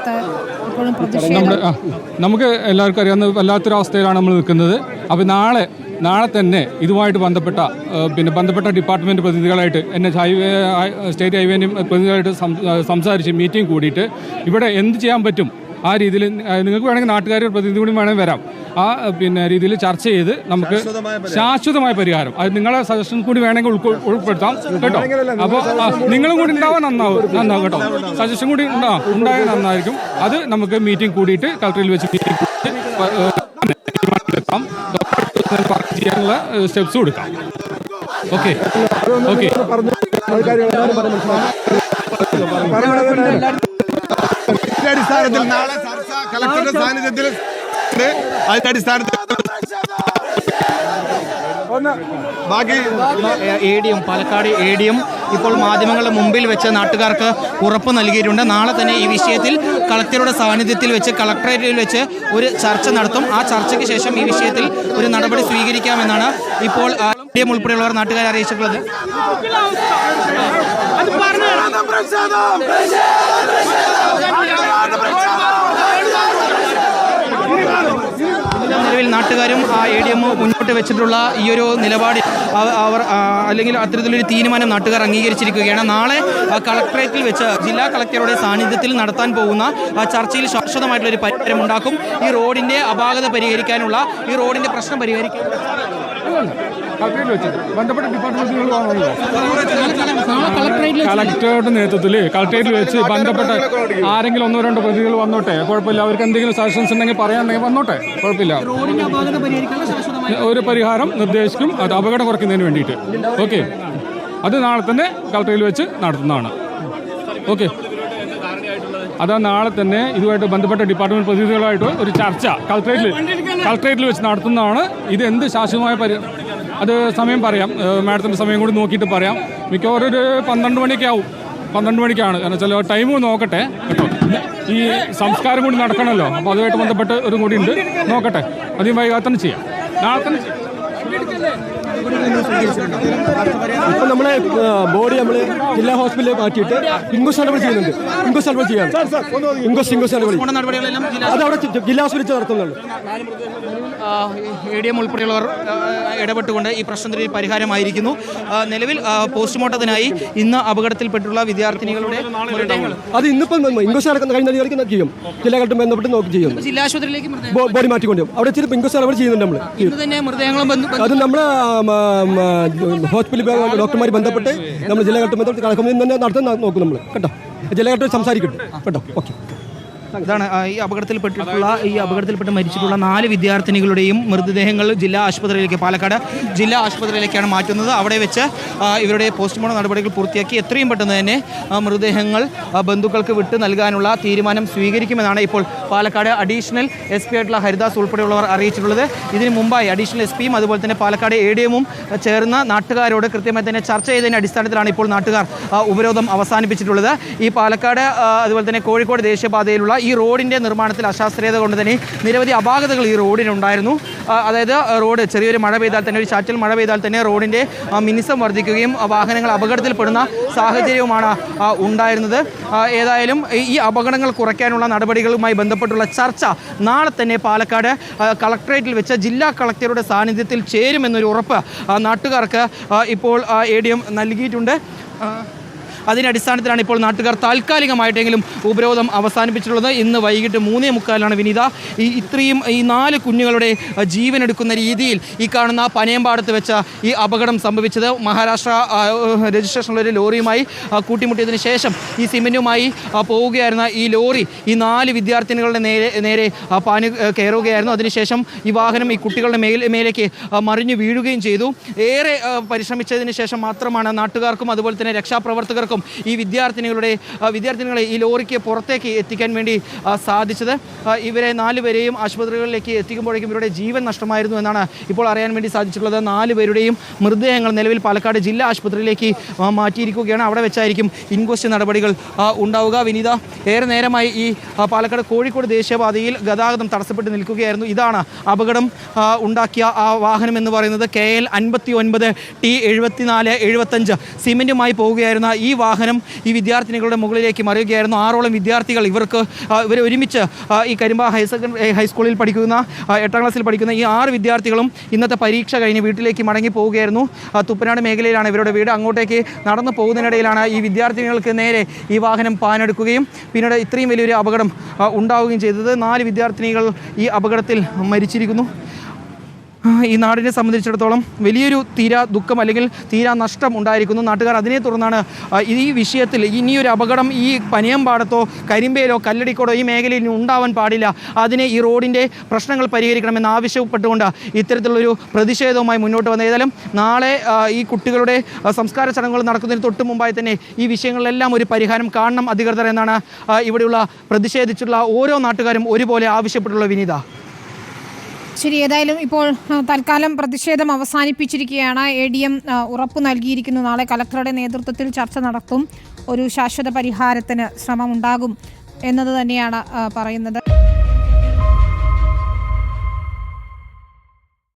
അവസ്ഥ ഇപ്പോഴും നമ്മുടെ ആ, നമുക്ക് എല്ലാവർക്കും അറിയാവുന്ന വല്ലാത്തൊരു അവസ്ഥയിലാണ് നമ്മൾ നിൽക്കുന്നത്. അപ്പോൾ നാളെ നാളെ തന്നെ ഇതുമായിട്ട് ബന്ധപ്പെട്ട ആ, പിന്നെ ബന്ധപ്പെട്ട ഡിപ്പാർട്ട്മെന്റ് പ്രതിനിധികളായിട്ട് എൻ എച്ച് ഹൈവേ സ്റ്റേറ്റ് ഹൈവേനും പ്രതിനിധികളായിട്ട് സം- ആ, സംസാരിച്ച് മീറ്റിംഗ് കൂടിയിട്ട് ഇവിടെ എന്ത് ചെയ്യാൻ പറ്റും ആ രീതിയിൽ നിങ്ങൾക്ക് വേണമെങ്കിൽ നാട്ടുകാരുടെ പ്രതിനിധി കൂടി വേണമെങ്കിൽ വരാം ആ പിന്നെ രീതിയിൽ ചർച്ച ചെയ്ത് നമുക്ക് ശാശ്വതമായ പരിഹാരം അത് നിങ്ങളെ സജഷൻ കൂടി വേണമെങ്കിൽ ഉൾപ്പെടുത്താം കേട്ടോ അപ്പോൾ നിങ്ങളും കൂടി ഉണ്ടാവാൻ നന്നാവും നന്നാവും കേട്ടോ സജഷൻ കൂടി ഉണ്ടാവും ഉണ്ടായാൽ നന്നായിരിക്കും അത് നമുക്ക് മീറ്റിംഗ് കൂടിയിട്ട് കളക്ടറിൽ വെച്ച് മീറ്റിംഗ് കൂടിയിട്ട് വർക്ക് ചെയ്യാനുള്ള സ്റ്റെപ്സ് കൊടുക്കാം ഓക്കെ ഓക്കെ ഇതിന്റെ അടിസ്ഥാനത്തിൽ നാളെ സർസ കളക്ടറുടെ സാന്നിധ്യത്തിൽ. അതിന്റെ അടിസ്ഥാനത്തിൽ ബാക്കി A D M Palakkad A D M. ഇപ്പോൾ മാധ്യമങ്ങളുടെ മുമ്പിൽ വെച്ച് നാട്ടുകാർക്ക് ഉറപ്പ് നൽകിയിട്ടുണ്ട്. നാളെ തന്നെ ഈ വിഷയത്തിൽ കളക്ടറുടെ സാന്നിധ്യത്തിൽ വെച്ച് കളക്ടറേറ്റിൽ വെച്ച് ഒരു ചർച്ച നടത്തും. ആ ചർച്ചയ്ക്ക് ശേഷം ഈ വിഷയത്തിൽ ഒരു നടപടി സ്വീകരിക്കാമെന്നാണ് ഇപ്പോൾ ഡി എം ഉൾപ്പെടെയുള്ളവർ നാട്ടുകാരെ അറിയിച്ചിട്ടുള്ളത്. നാട്ടുകാരും ആ എ ഡി എം മുന്നോട്ട് വെച്ചിട്ടുള്ള ഈ ഒരു നിലപാട് അവ- അവർ അല്ലെങ്കിൽ അത്തരത്തിലൊരു തീരുമാനം നാട്ടുകാർ അംഗീകരിച്ചിരിക്കുകയാണ്. നാളെ കളക്ടറേറ്റിൽ വെച്ച് ജില്ലാ കളക്ടറുടെ സാന്നിധ്യത്തിൽ നടത്താൻ പോകുന്ന ചർച്ചയിൽ ശാശ്വതമായിട്ടുള്ള ഒരു പരിഹാരം ഉണ്ടാക്കും. ഈ റോഡിന്റെ അപാകത പരിഹരിക്കാനുള്ള ഈ റോഡിന്റെ പ്രശ്നം പരിഹരിക്കാൻ ബന്ധപ്പെട്ട ഡിപ്പാർട്ട്മെന്റുകൾ കളക്ടറുടെ നേതൃത്വത്തിൽ കളക്ടറേറ്റിൽ വെച്ച്. ബന്ധപ്പെട്ട ആരെങ്കിലും ഒന്നോ രണ്ടോ പ്രതികൾ വന്നോട്ടെ? കുഴപ്പമില്ല. അവർക്ക് എന്തെങ്കിലും സജഷൻസ് ഉണ്ടെങ്കിൽ പറയാനുണ്ടെങ്കിൽ വന്നോട്ടെ? കുഴപ്പമില്ല. ഒരു പരിഹാരം നിർദ്ദേശിക്കും. അത് അപകടം കുറയ്ക്കുന്നതിന് വേണ്ടിയിട്ട്. ഓക്കെ. അത് നാളെ തന്നെ കളക്ടറിൽ വെച്ച് നടത്തുന്നതാണ്. ഓക്കെ. അതാ നാളെ തന്നെ ഇതുമായിട്ട് ബന്ധപ്പെട്ട ഡിപ്പാർട്ട്മെന്റ് പ്രതിനിധികളായിട്ട് ഒരു ചർച്ച കളക്ടറേറ്റിൽ കളക്ടറേറ്റിൽ വെച്ച് നടത്തുന്നതാണ്. ഇത് എന്ത് ശാശ്വതമായ പരി അത് സമയം പറയാം. മാഡത്തിന്റെ സമയം കൂടി നോക്കിയിട്ട് പറയാം. മിക്കവാറും ഒരു പന്ത്രണ്ട് മണിയൊക്കെ ആവും പന്ത്രണ്ട് മണിക്കാണ്. കാരണം വെച്ചാൽ ടൈം നോക്കട്ടെ. കേട്ടോ. ഈ സംസ്കാരം കൂടി നടക്കണമല്ലോ അപ്പോൾ അതുമായിട്ട് ബന്ധപ്പെട്ട് ഒരു കൂടി ഉണ്ട്. നോക്കട്ടെ. അധികം വൈകാതെ തന്നെ ചെയ്യാം. നാളെ തന്നെ ചെയ്യാം. ഇപ്പൊ നമ്മളെ ബോഡി നമ്മൾ ജില്ലാ ഹോസ്പിറ്റലിൽ മാറ്റിയിട്ട് ഇൻക്വസ്റ്റ് നടപടി ചെയ്യുന്നുണ്ട്. ഇൻക്വസ്റ്റ് നടപടി ചെയ്യാം ഇൻക്വസ്റ്റ് ഇൻക്വസ്റ്റ് നടപടി. അത് അവിടെ ജില്ലാ ഹോസ്പിറ്റലിൽ നടത്തുന്നുള്ളൂ എ ഡി എം ഉൾപ്പെടെയുള്ളവർ ഇടപെട്ടുകൊണ്ട് ഈ പ്രശ്നത്തിന് പരിഹാരമായിരിക്കുന്നു. നിലവിൽ പോസ്റ്റ്മോർട്ടത്തിനായി ഇന്ന് അപകടത്തിൽപ്പെട്ടുള്ള വിദ്യാർത്ഥിനികളുടെ അത് ഇന്നിപ്പം ഇൻക്വസ്റ്റ് നടക്കുന്ന കഴിഞ്ഞ തീയതിക്ക് ചെയ്യും. ജില്ലാ കളക്ടർ ബന്ധപ്പെട്ട് നോക്കി ചെയ്യും. ജില്ലാ ആശുപത്രിയിലേക്ക് ബോഡി മാറ്റിക്കൊണ്ടു. അവിടെ ഇച്ചിരി ഇൻക്വസ്റ്റ് നടപടി ചെയ്യുന്നുണ്ട് നമ്മൾ അത് നമ്മൾ ഹോസ്പിറ്റലിൽ ഡോക്ടർമാർ ബന്ധപ്പെട്ട് നമ്മൾ ജില്ലാ കളക്ടർ ബന്ധപ്പെട്ട് കളക്ടർ തന്നെ നടത്താൻ നോക്കും നമ്മൾ കേട്ടോ? ജില്ലാ കളക്ടർ സംസാരിക്കട്ടെ. കേട്ടോ? ഓക്കെ. ഇതാണ് ഈ അപകടത്തിൽപ്പെട്ടിട്ടുള്ള ഈ അപകടത്തിൽപ്പെട്ട് മരിച്ചിട്ടുള്ള നാല് വിദ്യാർത്ഥിനികളുടെയും മൃതദേഹങ്ങൾ ജില്ലാ ആശുപത്രിയിലേക്ക് പാലക്കാട് ജില്ലാ ആശുപത്രിയിലേക്കാണ് മാറ്റുന്നത്. അവിടെ വെച്ച് ഇവരുടെ പോസ്റ്റ്മോർട്ടം നടപടികൾ പൂർത്തിയാക്കി എത്രയും പെട്ടെന്ന് തന്നെ മൃതദേഹങ്ങൾ ബന്ധുക്കൾക്ക് വിട്ട് നൽകാനുള്ള തീരുമാനം സ്വീകരിക്കുമെന്നാണ് ഇപ്പോൾ പാലക്കാട് അഡീഷണൽ എസ് പി ആയിട്ടുള്ള ഹരിദാസ് ഉൾപ്പെടെയുള്ളവർ അറിയിച്ചിട്ടുള്ളത്. ഇതിന് മുമ്പായി അഡീഷണൽ എസ് പിയും അതുപോലെ തന്നെ പാലക്കാട് എ ഡി എമ്മും ചേർന്ന് നാട്ടുകാരോട് കൃത്യമായി തന്നെ ചർച്ച ചെയ്തതിന്റെ അടിസ്ഥാനത്തിലാണ് ഇപ്പോൾ നാട്ടുകാർ ഉപരോധം അവസാനിപ്പിച്ചിട്ടുള്ളത്. ഈ പാലക്കാട് അതുപോലെ തന്നെ കോഴിക്കോട് ദേശീയപാതയിലുള്ള ഈ റോഡിന്റെ നിർമ്മാണത്തിൽ അശാസ്ത്രീയത കൊണ്ട് തന്നെ നിരവധി അപാകതകൾ ഈ റോഡിനുണ്ടായിരുന്നു. അതായത് റോഡ് ചെറിയൊരു മഴ പെയ്താൽ തന്നെ ഒരു ചാറ്റൽ മഴ പെയ്താൽ തന്നെ റോഡിന്റെ മിനിസം വർദ്ധിക്കുകയും വാഹനങ്ങൾ അപകടത്തിൽപ്പെടുന്ന സാഹചര്യവുമാണ് ഉണ്ടായിരുന്നത്. ഏതായാലും ഈ- അപകടങ്ങൾ കുറയ്ക്കാനുള്ള നടപടികളുമായി ബന്ധപ്പെട്ടുള്ള ചർച്ച നാളെ തന്നെ പാലക്കാട് കളക്ടറേറ്റിൽ വെച്ച് ജില്ലാ കളക്ടറുടെ സാന്നിധ്യത്തിൽ ചേരുമെന്നൊരു ഉറപ്പ് നാട്ടുകാർക്ക് ഇപ്പോൾ എ ഡി എം നൽകിയിട്ടുണ്ട്. അതിന്റെ അടിസ്ഥാനത്തിലാണ് ഇപ്പോൾ നാട്ടുകാർ താൽക്കാലികമായിട്ടെങ്കിലും ഉപരോധം അവസാനിപ്പിച്ചിട്ടുള്ളത്. ഇന്ന് വൈകിട്ട് മൂന്നേ മുക്കാലിലാണ് വിനീത. ഈ ഇത്രയും ഈ നാല് കുഞ്ഞുങ്ങളുടെ ജീവൻ എടുക്കുന്ന രീതിയിൽ ഈ കാണുന്ന പനയമ്പാടത്ത് വെച്ച ഈ അപകടം സംഭവിച്ചത്. മഹാരാഷ്ട്ര രജിസ്ട്രേഷനുള്ള ഒരു ലോറിയുമായി കൂട്ടിമുട്ടിയതിന് ശേഷം ഈ സിമെന്റുമായി പോവുകയായിരുന്ന ഈ ലോറി ഈ നാല് വിദ്യാർത്ഥിനികളുടെ നേരെ നേരെ പാനി കയറുകയായിരുന്നു. അതിനുശേഷം ഈ വാഹനം ഈ കുട്ടികളുടെ മേൽ മേലേക്ക് മറിഞ്ഞു വീഴുകയും ചെയ്തു. ഏറെ പരിശ്രമിച്ചതിന് ശേഷം മാത്രമാണ് നാട്ടുകാർക്കും അതുപോലെ തന്നെ രക്ഷാപ്രവർത്തകർക്കും ഈ വിദ്യാർത്ഥിനികളുടെ വിദ്യാർത്ഥിനികളെ ഈ ലോറിക്ക് പുറത്തേക്ക് എത്തിക്കാൻ വേണ്ടി സാധിച്ചത്. ഇവരെ നാലുപേരെയും ആശുപത്രികളിലേക്ക് എത്തിക്കുമ്പോഴേക്കും ഇവരുടെ ജീവൻ നഷ്ടമായിരുന്നു എന്നാണ് ഇപ്പോൾ അറിയാൻ വേണ്ടി സാധിച്ചിട്ടുള്ളത്. നാല് പേരുടെയും മൃതദേഹങ്ങൾ നിലവിൽ പാലക്കാട് ജില്ലാ ആശുപത്രിയിലേക്ക് മാറ്റിയിരിക്കുകയാണ്. അവിടെ വെച്ചായിരിക്കും ഇൻക്വസ്റ്റ് നടപടികൾ ഉണ്ടാവുക. വിനീത ഏറെ നേരമായി ഈ പാലക്കാട് കോഴിക്കോട് ദേശീയപാതയിൽ ഗതാഗതം തടസ്സപ്പെട്ട് നിൽക്കുകയായിരുന്നു. ഇതാണ് അപകടം ഉണ്ടാക്കിയ ആ വാഹനം എന്ന് പറയുന്നത് കെ എൽ അൻപത്തി ഒൻപത് ടി എഴുപത്തിനാല് എഴുപത്തഞ്ച് സിമെന്റുമായി പോവുകയായിരുന്ന ഈ വാഹനം ഈ വിദ്യാർത്ഥിനികളുടെ മുകളിലേക്ക് മറിയുകയായിരുന്നു. ആറോളം വിദ്യാർത്ഥികൾ ഇവർക്ക് ഇവർ ഒരുമിച്ച് ഈ കരിമ്പ ഹയർ സെക്കൻഡറി ഹൈസ്കൂളിൽ പഠിക്കുന്ന എട്ടാം ക്ലാസ്സിൽ പഠിക്കുന്ന ഈ ആറ് വിദ്യാർത്ഥികളും ഇന്നത്തെ പരീക്ഷ കഴിഞ്ഞ് വീട്ടിലേക്ക് മടങ്ങി പോവുകയായിരുന്നു. തുപ്പനാട് മേഖലയിലാണ് ഇവരുടെ വീട്. അങ്ങോട്ടേക്ക് നടന്നു പോകുന്നതിനിടയിലാണ് ഈ വിദ്യാർത്ഥികൾക്ക് നേരെ ഈ വാഹനം പാനെടുക്കുകയും പിന്നീട് ഇത്രയും വലിയൊരു അപകടം ഉണ്ടാവുകയും ചെയ്തത്. നാല് വിദ്യാർത്ഥിനികൾ ഈ അപകടത്തിൽ മരിച്ചിരിക്കുന്നു. ഈ നാടിനെ സംബന്ധിച്ചിടത്തോളം വലിയൊരു തീരാ ദുഃഖം അല്ലെങ്കിൽ തീരാ നഷ്ടം ഉണ്ടായിരിക്കുന്നു. നാട്ടുകാർ അതിനെ തുടർന്നാണ് ഈ വിഷയത്തിൽ ഇനിയൊരു അപകടം ഈ പനിയമ്പാടത്തോ കരിമ്പേലോ കല്ലടിക്കോടോ ഈ മേഖലയിൽ ഉണ്ടാവാൻ പാടില്ല. അതിനെ ഈ റോഡിന്റെ പ്രശ്നങ്ങൾ പരിഹരിക്കണമെന്ന് ആവശ്യപ്പെട്ടുകൊണ്ട് ഇത്തരത്തിലുള്ളൊരു പ്രതിഷേധവുമായി മുന്നോട്ട് വന്നത് ഏതായാലും നാളെ ഈ കുട്ടികളുടെ സംസ്കാര ചടങ്ങുകൾ നടക്കുന്നതിന് തൊട്ട് മുമ്പായി തന്നെ ഈ വിഷയങ്ങളിലെല്ലാം ഒരു പരിഹാരം കാണണം അധികൃതർ എന്നാണ് ഇവിടെയുള്ള പ്രതിഷേധിച്ചിട്ടുള്ള ഓരോ നാട്ടുകാരും ഒരുപോലെ ആവശ്യപ്പെട്ടുള്ള വിനീത. ശരി ഏതായാലും ഇപ്പോൾ തൽക്കാലം പ്രതിഷേധം അവസാനിപ്പിച്ചിരിക്കുകയാണ്. എ ഡി എം ഉറപ്പ് നൽകിയിരിക്കുന്നു. നാളെ കലക്ടറുടെ നേതൃത്വത്തിൽ ചർച്ച നടത്തും. ഒരു ശാശ്വത പരിഹാരത്തിന് ശ്രമമുണ്ടാകും എന്നത് തന്നെയാണ് പറയുന്നത്.